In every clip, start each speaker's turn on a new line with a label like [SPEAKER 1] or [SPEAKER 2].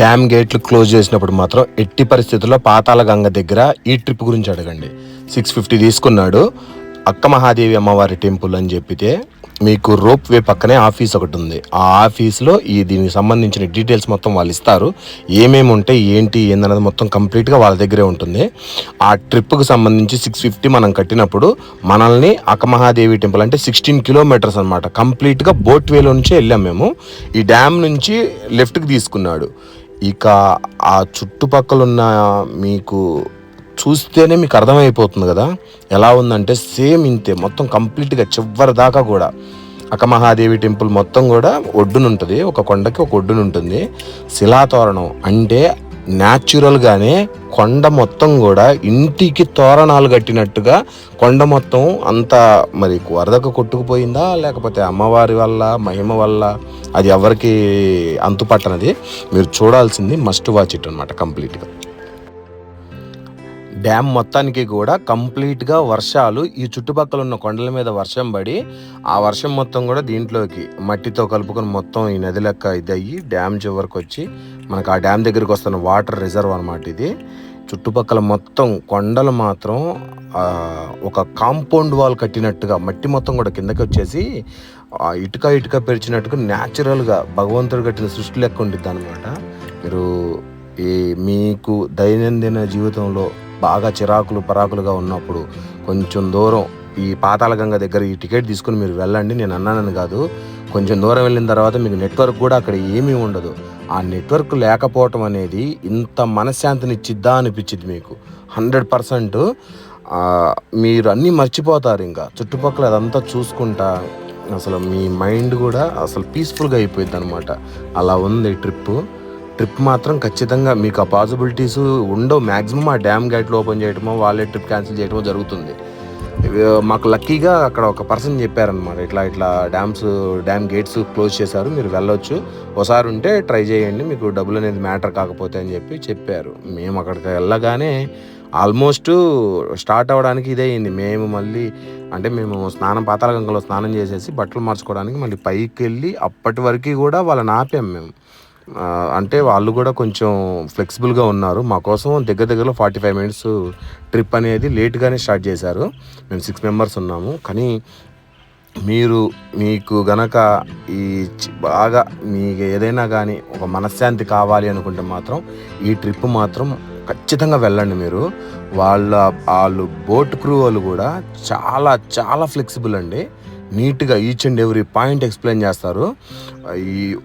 [SPEAKER 1] Dam గేట్లు close చేసినప్పుడు మాత్రం ఎట్టి పరిస్థితుల్లో పాతాల గంగ దగ్గర ఈ ట్రిప్ గురించి అడగండి. సిక్స్ ఫిఫ్టీ తీసుకున్నాడు. అక్క మహాదేవి అమ్మవారి టెంపుల్ అని చెప్పితే మీకు రోప్ వే పక్కనే ఆఫీస్ ఒకటి ఉంది. ఆ ఆఫీస్లో ఈ దీనికి సంబంధించిన డీటెయిల్స్ మొత్తం వాళ్ళు ఇస్తారు. ఏమేమి ఉంటాయి ఏంటి ఏందన్నది మొత్తం కంప్లీట్గా వాళ్ళ దగ్గరే ఉంటుంది. ఆ ట్రిప్కి సంబంధించి సిక్స్ ఫిఫ్టీ మనం కట్టినప్పుడు మనల్ని అక్కమహాదేవి టెంపుల్ అంటే సిక్స్టీన్ కిలోమీటర్స్ అనమాట కంప్లీట్గా బోట్ వేలో నుంచే వెళ్ళాం మేము. ఈ డ్యామ్ నుంచి లెఫ్ట్కి తీసుకున్నాడు. ఇక ఆ చుట్టుపక్కలున్న మీకు చూస్తేనే మీకు అర్థమైపోతుంది కదా. ఎలా ఉందంటే సేమ్ ఇంతే మొత్తం కంప్లీట్గా చివరి దాకా కూడా. అక్కమహాదేవి టెంపుల్ మొత్తం కూడా ఒడ్డునుంటుంది ఒక కొండకి ఒక ఒడ్డునుంటుంది. శిలాతోరణం అంటే న్యాచురల్గానే కొండ మొత్తం కూడా ఇంటికి తోరణాలు కట్టినట్టుగా కొండ మొత్తం అంత మరి వరదకు కొట్టుకుపోయిందా? లేకపోతే అమ్మవారి వల్ల మహిమ వల్ల అది ఎవరికి అంతుపట్టనది? మీరు చూడాల్సింది మస్ట్ వాచ్ ఇట్ అనమాట కంప్లీట్గా. డ్యామ్ మొత్తానికి కూడా కంప్లీట్గా వర్షాలు ఈ చుట్టుపక్కల ఉన్న కొండల మీద వర్షం పడి ఆ వర్షం మొత్తం కూడా దీంట్లోకి మట్టితో కలుపుకొని మొత్తం ఈ నది లెక్క ఇది అయ్యి డ్యామ్ చివరికి వచ్చి మనకు ఆ డ్యామ్ దగ్గరికి వస్తున్న వాటర్ రిజర్వ్ అనమాట ఇది. చుట్టుపక్కల మొత్తం కొండలు మాత్రం ఒక కాంపౌండ్ వాల్ కట్టినట్టుగా మట్టి మొత్తం కూడా కిందకి వచ్చేసి ఆ, ఇటుక ఇటుక పెరిచినట్టుగా న్యాచురల్గా భగవంతుడు కట్టిన సృష్టి లెక్క ఉండిద్ది అనమాట మీరు ఈ మీకు దైనందిన జీవితంలో బాగా చిరాకులు పరాకులుగా ఉన్నప్పుడు కొంచెం దూరం ఈ పాతాళగంగ దగ్గర ఈ టికెట్ తీసుకుని మీరు వెళ్ళండి నేను అన్నానని కాదు. కొంచెం దూరం వెళ్ళిన తర్వాత మీకు నెట్వర్క్ కూడా అక్కడ ఏమీ ఉండదు. ఆ నెట్వర్క్ లేకపోవటం అనేది ఇంత మనశ్శాంతిని ఇచ్చిద్దా అనిపించింది మీకు? Hundred percent. మీరు అన్నీ మర్చిపోతారు ఇంకా. చుట్టుపక్కల అదంతా చూసుకుంటా అసలు మీ మైండ్ కూడా అసలు పీస్ఫుల్గా అయిపోయింది అనమాట అలా ఉంది ట్రిప్పు. ట్రిప్ మాత్రం ఖచ్చితంగా మీకు ఆ పాసిబిలిటీస్ ఉండవు. మ్యాక్సిమం ఆ డ్యామ్ గేట్లు ఓపెన్ చేయడమో వాళ్ళే ట్రిప్ క్యాన్సిల్ చేయడమో జరుగుతుంది. మాకు లక్కీగా అక్కడ ఒక పర్సన్ చెప్పారనమాట ఇట్లా ఇట్లా డ్యామ్స్ డ్యామ్ గేట్స్ క్లోజ్ చేశారు. మీరు వెళ్ళొచ్చు. ఒకసారి ఉంటే ట్రై చేయండి. మీకు డబ్బులు అనేది మ్యాటర్ కాకపోతే అని చెప్పి చెప్పారు. మేము అక్కడికి వెళ్ళగానే ఆల్మోస్ట్ స్టార్ట్ అవ్వడానికి ఇదే అయింది. మేము మళ్ళీ అంటే మేము స్నానం పాతాల గంగలో స్నానం చేసేసి బట్టలు మార్చుకోవడానికి మళ్ళీ పైకి వెళ్ళి అప్పటి వరకు కూడా వాళ్ళని ఆపాం మేము. అంటే వాళ్ళు కూడా కొంచెం ఫ్లెక్సిబుల్గా ఉన్నారు. మా కోసం దగ్గర దగ్గరలో ఫార్టీ ఫైవ్ మినిట్స్ ట్రిప్ అనేది లేట్గానే స్టార్ట్ చేశారు. మేము సిక్స్ మెంబర్స్ ఉన్నాము. కానీ మీరు మీకు గనక ఈ బాగా మీకు ఏదైనా కానీ ఒక మనశ్శాంతి కావాలి అనుకుంటే మాత్రం ఈ ట్రిప్ మాత్రం ఖచ్చితంగా వెళ్ళండి మీరు. వాళ్ళ వాళ్ళు బోట్ క్రూ వాళ్ళు కూడా చాలా చాలా ఫ్లెక్సిబుల్ అండి. నీట్గా each and every point explain చేస్తారు. ఈ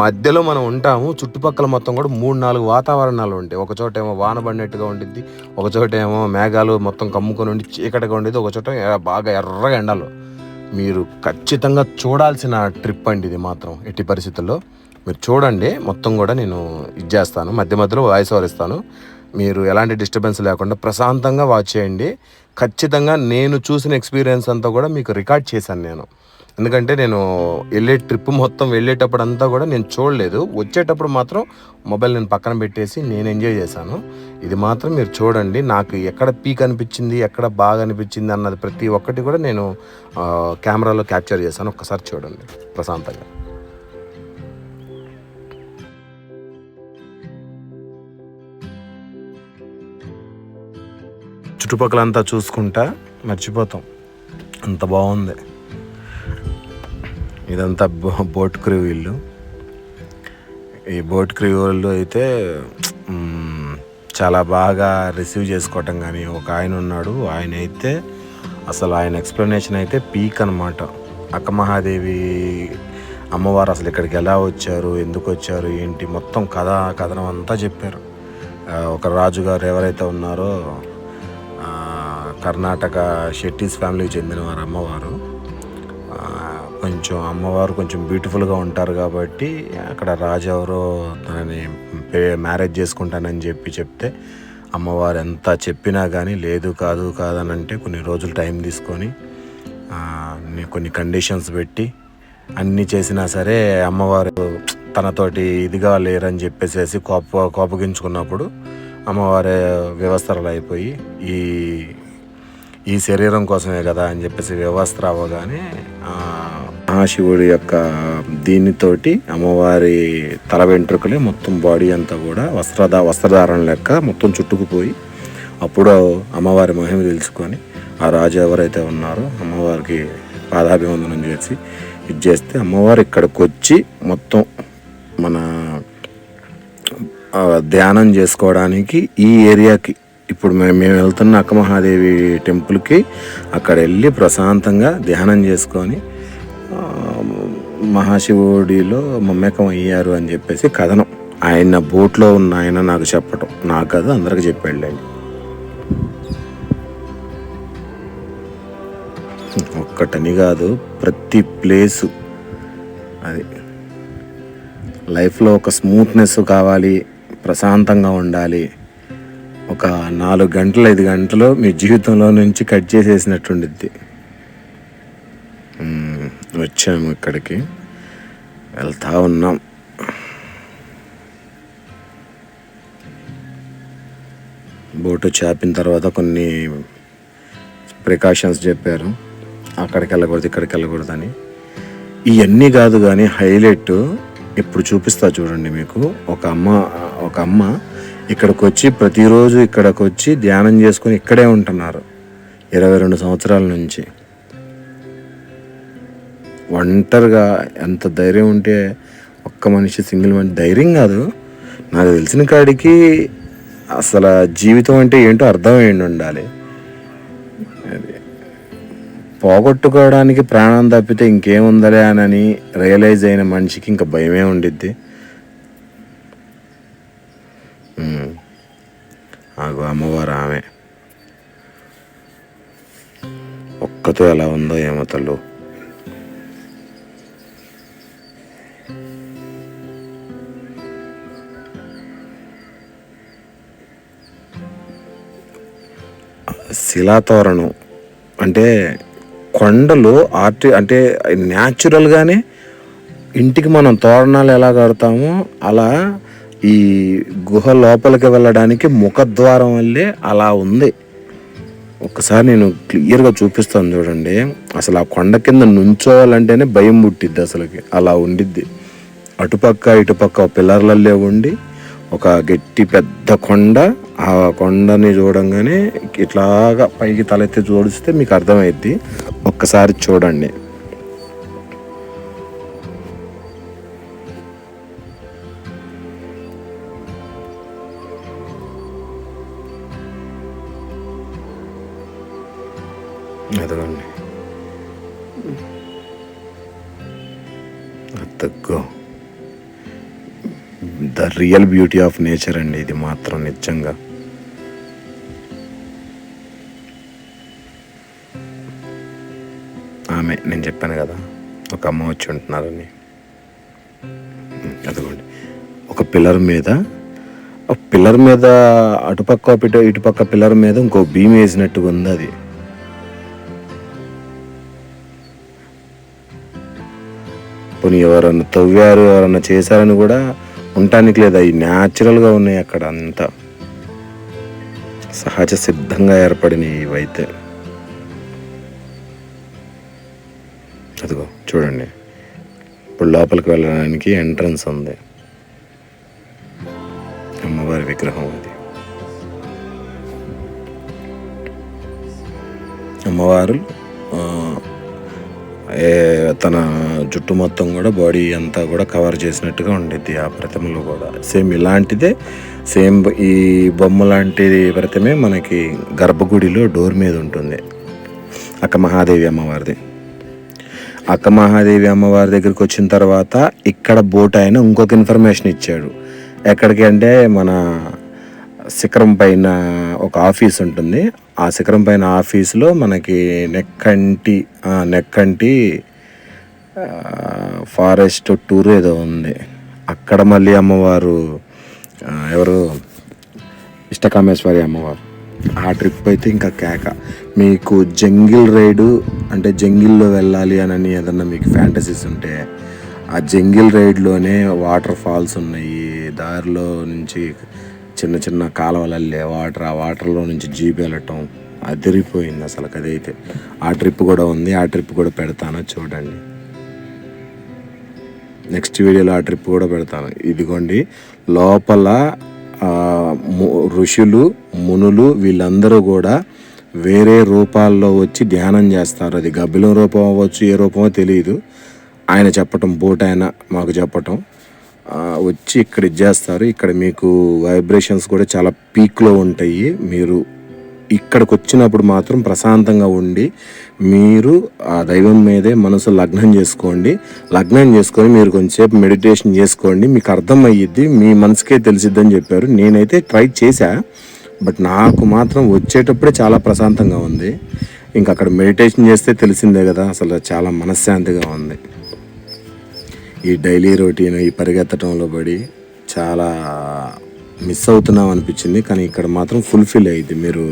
[SPEAKER 1] మధ్యలో మనం ఉంటాము చుట్టుపక్కల మొత్తం కూడా మూడు నాలుగు వాతావరణాలు ఉంటాయి. ఒక చోట ఏమో వాన పడినట్టుగా ఉండిద్ది ఒక చోట ఏమో మేఘాలు మొత్తం కమ్ముకొని ఉండి చీకటిగా ఉండేది ఒక చోట బాగా ఎర్రగా ఎండలు. మీరు ఖచ్చితంగా చూడాల్సిన ట్రిప్ అండి ఇది మాత్రం ఎట్టి పరిస్థితుల్లో. మీరు చూడండి మొత్తం కూడా నేను ఇది చేస్తాను మధ్య మధ్యలో వాయిస్ ఓవర్ ఇస్తాను. మీరు ఎలాంటి డిస్టర్బెన్స్ లేకుండా ప్రశాంతంగా వాచ్ చేయండి. ఖచ్చితంగా నేను చూసిన ఎక్స్పీరియన్స్ అంతా కూడా మీకు రికార్డ్ చేశాను నేను. ఎందుకంటే నేను వెళ్ళే ట్రిప్ మొత్తం వెళ్ళేటప్పుడు అంతా కూడా నేను చూడలేదు. వచ్చేటప్పుడు మాత్రం మొబైల్ నేను పక్కన పెట్టేసి నేను ఎంజాయ్ చేశాను. ఇది మాత్రం మీరు చూడండి. నాకు ఎక్కడ పీక్ అనిపించింది ఎక్కడ బాగా అనిపించింది అన్నది ప్రతి ఒక్కటి కూడా నేను కెమెరాలో క్యాప్చర్ చేశాను. ఒక్కసారి చూడండి ప్రశాంతంగా. చుట్టుపక్కలంతా చూసుకుంటా మర్చిపోతాం. అంత బాగుంది. ఇదంతా బో- బోట్ క్రూ ఇల్లు. ఈ బోట్ క్రూ వాళ్ళు అయితే చాలా బాగా రిసీవ్ చేసుకోవటం కానీ ఒక ఆయన ఉన్నాడు ఆయన అయితే అసలు ఆయన ఎక్స్ప్లెనేషన్ అయితే పీక్ అనమాట అక్క మహాదేవి అమ్మవారు అసలు ఇక్కడికి ఎలా వచ్చారు ఎందుకు వచ్చారు ఏంటి మొత్తం కథ కథనం అంతా చెప్పారు. ఒక రాజుగారు ఎవరైతే ఉన్నారో కర్ణాటక షెట్టీస్ ఫ్యామిలీకి చెందిన వారు అమ్మవారు. కొంచెం అమ్మవారు కొంచెం బ్యూటిఫుల్గా ఉంటారు కాబట్టి అక్కడ రాజు ఎవరో తనని పే- మ్యారేజ్ చేసుకుంటానని చెప్పి చెప్తే అమ్మవారు ఎంత చెప్పినా కానీ లేదు కాదు కాదని అంటే కొన్ని రోజులు టైం తీసుకొని కొన్ని కండిషన్స్ పెట్టి అన్నీ చేసినా సరే అమ్మవారు తనతోటి ఇదిగా లేరని చెప్పేసేసి కోప కోపగించుకున్నప్పుడు అమ్మవారి వ్యవస్థలు అయిపోయి ఈ ఈ శరీరం కోసమే కదా అని చెప్పేసి వ్యవస్థ అవ్వగానే మహాశివుడి యొక్క దీనితోటి అమ్మవారి తల వెంట్రుకలే మొత్తం బాడీ అంతా కూడా వస్త్రధ వస్త్రధారణ లెక్క మొత్తం చుట్టుకుపోయి అప్పుడు అమ్మవారి మహిమ తెలుసుకొని ఆ రాజు ఎవరైతే ఉన్నారో అమ్మవారికి పాదాభివందనం చేసి ఇది చేస్తే అమ్మవారు ఇక్కడికి వచ్చి మొత్తం మన ధ్యానం చేసుకోవడానికి ఈ ఏరియాకి ఇప్పుడు మేము మేము వెళ్తున్న అక్కమహాదేవి టెంపుల్కి అక్కడ వెళ్ళి ప్రశాంతంగా ధ్యానం చేసుకొని మహాశివుడిలో మమ్మకం అయ్యారు అని చెప్పేసి కథనం. ఆయన బోట్లో ఉన్న ఆయన నాకు చెప్పటం. నా కథ అందరికి చెప్పాడులేండి ఒక్కటని కాదు ప్రతి ప్లేసు అది. లైఫ్లో ఒక స్మూత్నెస్ కావాలి ప్రశాంతంగా ఉండాలి. ఒక నాలుగు గంటలు ఐదు గంటలు మీ జీవితంలో నుంచి కట్ చేసేసినట్టుండిద్ది. వచ్చాము ఇక్కడికి. వెళ్తా ఉన్నాం. బోటు చాపిన తర్వాత కొన్ని ప్రికాషన్స్ చెప్పారు. అక్కడికి వెళ్ళకూడదు ఇక్కడికి వెళ్ళకూడదు అని. ఇవన్నీ కాదు కానీ హైలైట్ ఇప్పుడు చూపిస్తా చూడండి మీకు. ఒక అమ్మ ఒక అమ్మ ఇక్కడికి వచ్చి ప్రతిరోజు ఇక్కడికి వచ్చి ధ్యానం చేసుకొని ఇక్కడే ఉంటున్నారు. ఇరవై రెండు సంవత్సరాల నుంచి. ఒంటరిగా ఎంత ధైర్యం ఉంటే ఒక్క మనిషి సింగిల్ మనిషి ధైర్యం కాదు. నాకు తెలిసిన కాడికి అసలు జీవితం అంటే ఏంటో అర్థమయ్యండి ఉండాలి. అది పోగొట్టుకోవడానికి ప్రాణం తప్పితే ఇంకేముందలే అని రియలైజ్ అయిన మనిషికి ఇంకా భయమే ఉండిద్ది. ఆగు అమ్మవారు ఆమె. ఒక్కతో ఎలా ఉందో ఏమో తల్లు. శిలాతోరణం అంటే కొండలు ఆర్టి అంటే న్యాచురల్గానే ఇంటికి మనం తోరణాలు ఎలా కడతామో అలా ఈ గుహ లోపలికి వెళ్ళడానికి ముఖద్వారం వల్లే అలా ఉంది. ఒక్కసారి నేను క్లియర్గా చూపిస్తాను చూడండి. అసలు ఆ కొండ కింద నుంచోవాలంటేనే భయం పుట్టిద్ది అసలుకి. అలా ఉండిద్ది. అటుపక్క ఇటుపక్క పిల్లర్లల్లే ఉండి ఒక గట్టి పెద్ద కొండ ఆ కొండని చూడంగానే ఇట్లాగా పైకి తలెత్తి చూడిస్తే మీకు అర్థమైద్ది. ఒక్కసారి చూడండి. రియల్ బ్యూటీ ఆఫ్ నేచర్ అండి ఇది మాత్రం నిజంగా. ఆమె నేను చెప్పాను కదా ఒక అమ్మ వచ్చి ఉంటున్నారని. అదిగోండి. ఒక పిల్లర్ మీద ఒక పిల్లర్ మీద అటుపక్క ఇటు ఇటుపక్క పిల్లర్ మీద ఇంకో భీమ్ వేసినట్టుగా ఉంది అది. పోనీ ఎవరన్నా తవ్వారు ఎవరన్నా చేశారని కూడా ఉండటానికి లేదు అవి న్యాచురల్గా ఉన్నాయి అక్కడ అంతా. సహజ సిద్ధంగా ఏర్పడినవి ఇవైతే. అదిగో చూడండి. ఇప్పుడు లోపలికి వెళ్ళడానికి ఎంట్రన్స్ ఉంది. అమ్మవారి విగ్రహం అది. అమ్మవారు తన జుట్టు మొత్తం కూడా బాడీ అంతా కూడా కవర్ చేసినట్టుగా ఉండిద్ది ఆ ప్రతిమలో కూడా. సేమ్ ఇలాంటిదే సేమ్ ఈ బొమ్మ లాంటి ప్రతిమే మనకి గర్భగుడిలో డోర్ మీద ఉంటుంది. అక్క మహాదేవి అమ్మవారిది. అక్క మహాదేవి అమ్మవారి దగ్గరికి వచ్చిన తర్వాత ఇక్కడ బోట్ ఆయన ఇంకొక ఇన్ఫర్మేషన్ ఇచ్చాడు. ఎక్కడికి అంటే మన శిఖరం పైన ఒక ఆఫీస్ ఉంటుంది. ఆ శిఖరం పైన ఆఫీస్లో మనకి నెక్కంటి నెక్కంటి ఫారెస్ట్ టూర్ ఏదో ఉంది. అక్కడ మళ్ళీ అమ్మవారు ఎవరు? ఇష్టకామేశ్వరి అమ్మవారు. ఆ ట్రిప్ అయితే ఇంకా కేక. మీకు జంగిల్ రైడు అంటే జంగిల్లో వెళ్ళాలి అని ఏదన్నా మీకు ఫ్యాంటసీస్ ఉంటే ఆ జంగిల్ రైడ్లోనే వాటర్ ఫాల్స్ ఉన్నాయి. దారిలో నుంచి చిన్న చిన్న కాలువలల్లే వాటర్ ఆ వాటర్లో నుంచి జీప్ వెళ్ళటం అదిరిపోయింది అసలు అదైతే ఆ ట్రిప్ కూడా ఉంది ఆ ట్రిప్ కూడా పెడతాను చూడండి. నెక్స్ట్ వీడియోలో ఆ ట్రిప్ కూడా పెడతాను. ఇదిగోండి లోపల ము- ఋషులు మునులు వీళ్ళందరూ కూడా వేరే రూపాల్లో వచ్చి ధ్యానం చేస్తారు. అది గబ్బిలం రూపం అవ్వచ్చు ఏ రూపమో తెలియదు ఆయన చెప్పటం బోట్ ఆయన మాకు చెప్పటం. వచ్చి ఇక్కడ ఇచ్చేస్తారు. ఇక్కడ మీకు వైబ్రేషన్స్ కూడా చాలా పీక్లో ఉంటాయి. మీరు ఇక్కడికి వచ్చినప్పుడు మాత్రం ప్రశాంతంగా ఉండి మీరు ఆ దైవం మీదే మనసు లగ్నం చేసుకోండి. లగ్నం చేసుకొని మీరు కొంచెంసేపు మెడిటేషన్ చేసుకోండి. మీకు అర్థమయ్యిద్ది మీ మనసుకే తెలిసిద్ది అని చెప్పారు. నేనైతే ట్రై చేశా బట్ నాకు మాత్రం వచ్చేటప్పుడే చాలా ప్రశాంతంగా ఉంది. ఇంకా అక్కడ మెడిటేషన్ చేస్తే తెలిసిందే కదా అసలు చాలా మనశ్శాంతిగా ఉంది. ఈ డైలీ రొటీన్ ఈ పరిగెత్తడంలో పడి చాలా మిస్ అవుతున్నాం అనిపించింది. కానీ ఇక్కడ మాత్రం ఫుల్ఫిల్ అయ్యింది. మీరు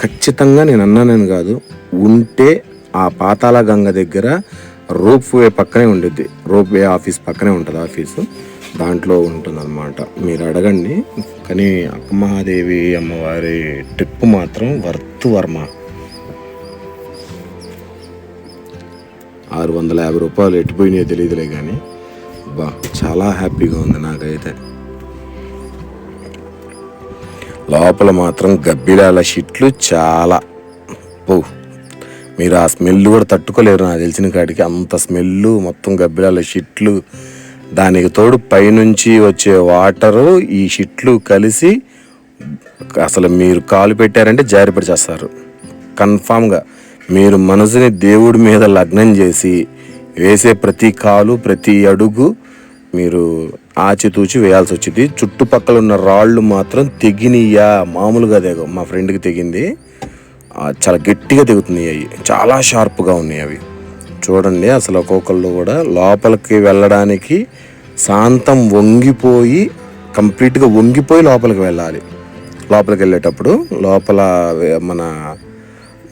[SPEAKER 1] ఖచ్చితంగా నేను అన్నానని కాదు ఉంటే ఆ పాతాళ గంగ దగ్గర రోప్ వే పక్కనే ఉండిద్ది. రోప్ వే ఆఫీస్ పక్కనే ఉంటుంది ఆఫీసు. దాంట్లో ఉంటుంది అనమాట మీరు అడగండి. కానీ అక్కమహాదేవి అమ్మవారి ట్రిప్ మాత్రం వర్త్ వర్మ. ఆరు వందల యాభై రూపాయలు ఎట్టిపోయినాయో తెలియదులే కానీ బా చాలా హ్యాపీగా ఉంది నాకైతే. లోపల మాత్రం గబ్బిలాల షిట్లు చాలా. పో మీరు ఆ స్మెల్ కూడా తట్టుకోలేరు నాకు తెలిసిన కాడికి. అంత స్మెల్ మొత్తం గబ్బిలాల షిట్లు. దానికి తోడు పైనుంచి వచ్చే వాటరు ఈ షిట్లు కలిసి అసలు మీరు కాలు పెట్టారంటే జారిపడి చేస్తారు. కన్ఫామ్గా. మీరు మనసుని దేవుడి మీద లగ్నం చేసి వేసే ప్రతి కాలు ప్రతి అడుగు మీరు ఆచితూచి వేయాల్సి వచ్చింది. చుట్టుపక్కల ఉన్న రాళ్ళు మాత్రం తెగినయ్యా. మామూలుగా తెగ మా ఫ్రెండ్కి తెగింది. చాలా గట్టిగా తెగుతున్నాయి అవి. చాలా షార్ప్గా ఉన్నాయి అవి. చూడండి అసలు ఒక్కొక్కళ్ళు కూడా లోపలికి వెళ్ళడానికి శాంతం వంగిపోయి కంప్లీట్గా వంగిపోయి లోపలికి వెళ్ళాలి. లోపలికి వెళ్ళేటప్పుడు లోపల మన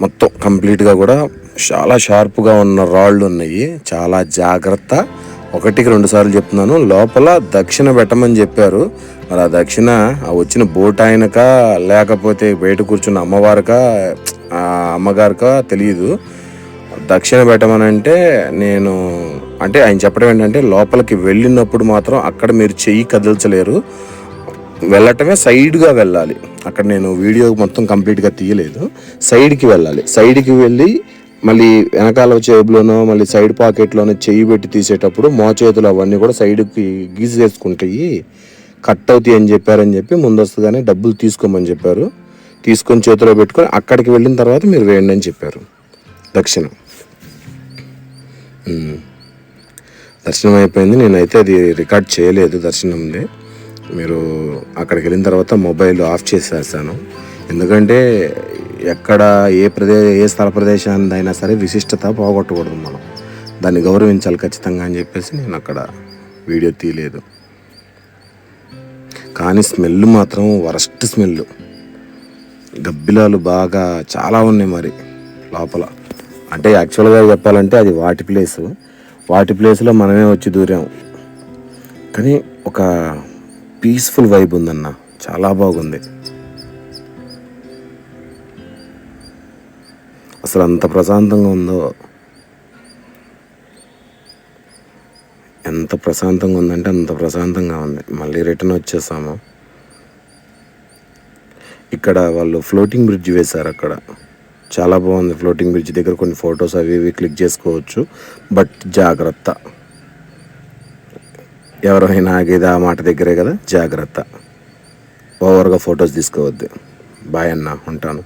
[SPEAKER 1] మొత్తం కంప్లీట్గా కూడా చాలా షార్ప్గా ఉన్న రాళ్ళు ఉన్నాయి. చాలా జాగ్రత్త. ఒకటికి రెండు సార్లు చెప్తున్నాను. లోపల దక్షిణ పెట్టమని చెప్పారు. మరి ఆ దక్షిణ ఆ వచ్చిన బోట్ ఆయనక లేకపోతే బయట కూర్చున్న అమ్మవారిక అమ్మగారిక అమ్మగారికా తెలియదు దక్షిణ పెట్టమని అంటే నేను అంటే ఆయన చెప్పడం ఏంటంటే లోపలికి వెళ్ళినప్పుడు మాత్రం అక్కడ మీరు చెయ్యి కదల్చలేరు. వెళ్ళటమే సైడ్గా వెళ్ళాలి. అక్కడ నేను వీడియో మొత్తం కంప్లీట్గా తీయలేదు. సైడ్కి వెళ్ళాలి. సైడ్కి వెళ్ళి మళ్ళీ వెనకాల జేబులోనో మళ్ళీ సైడ్ పాకెట్లోనో చెయ్యి పెట్టి తీసేటప్పుడు మోచేతులు అవన్నీ కూడా సైడ్కి గీసేసుకుంటాయి కట్ అవుతాయి అని చెప్పారని చెప్పి ముందస్తుగానే డబ్బులు తీసుకోమని చెప్పారు. తీసుకొని చేతిలో పెట్టుకొని అక్కడికి వెళ్ళిన తర్వాత మీరు వేయండి అని చెప్పారు. దక్షిణం. దర్శనం అయిపోయింది. నేనైతే అది రికార్డ్ చేయలేదు దర్శనంది. మీరు అక్కడికి వెళ్ళిన తర్వాత మొబైల్ ఆఫ్ చేసేసాను ఎందుకంటే ఎక్కడ ఏ ప్రదే ఏ స్థల ప్రదేశాన్ని అయినా సరే విశిష్టత పోగొట్టకూడదు మనం. దాన్ని గౌరవించాలి ఖచ్చితంగా అని చెప్పేసి నేను అక్కడ వీడియో తీయలేదు. కానీ స్మెల్ మాత్రం వరస్ట్ స్మెల్ గబ్బిలాలు బాగా చాలా ఉన్నాయి మరి లోపల. అంటే యాక్చువల్గా చెప్పాలంటే అది వాటి ప్లేసు. వాటి ప్లేస్లో మనమే వచ్చి దూరాం. కానీ ఒక పీస్ఫుల్ వైబ్ ఉందన్న. చాలా బాగుంది. అసలు అంత ప్రశాంతంగా ఉందో. ఎంత ప్రశాంతంగా ఉందంటే అంత ప్రశాంతంగా ఉంది. మళ్ళీ రిటర్న్ వచ్చేసాము. ఇక్కడ వాళ్ళు ఫ్లోటింగ్ బ్రిడ్జ్ వేశారు అక్కడ. చాలా బాగుంది ఫ్లోటింగ్ బ్రిడ్జ్. దగ్గర కొన్ని ఫొటోస్ అవి ఇవి క్లిక్ చేసుకోవచ్చు. బట్ జాగ్రత్త. ఎవరైనా ఆగేది ఆ మాట దగ్గరే కదా? జాగ్రత్త. ఓవర్గా ఫొటోస్ తీసుకోవద్దు. బాయ్ అన్న ఉంటాను.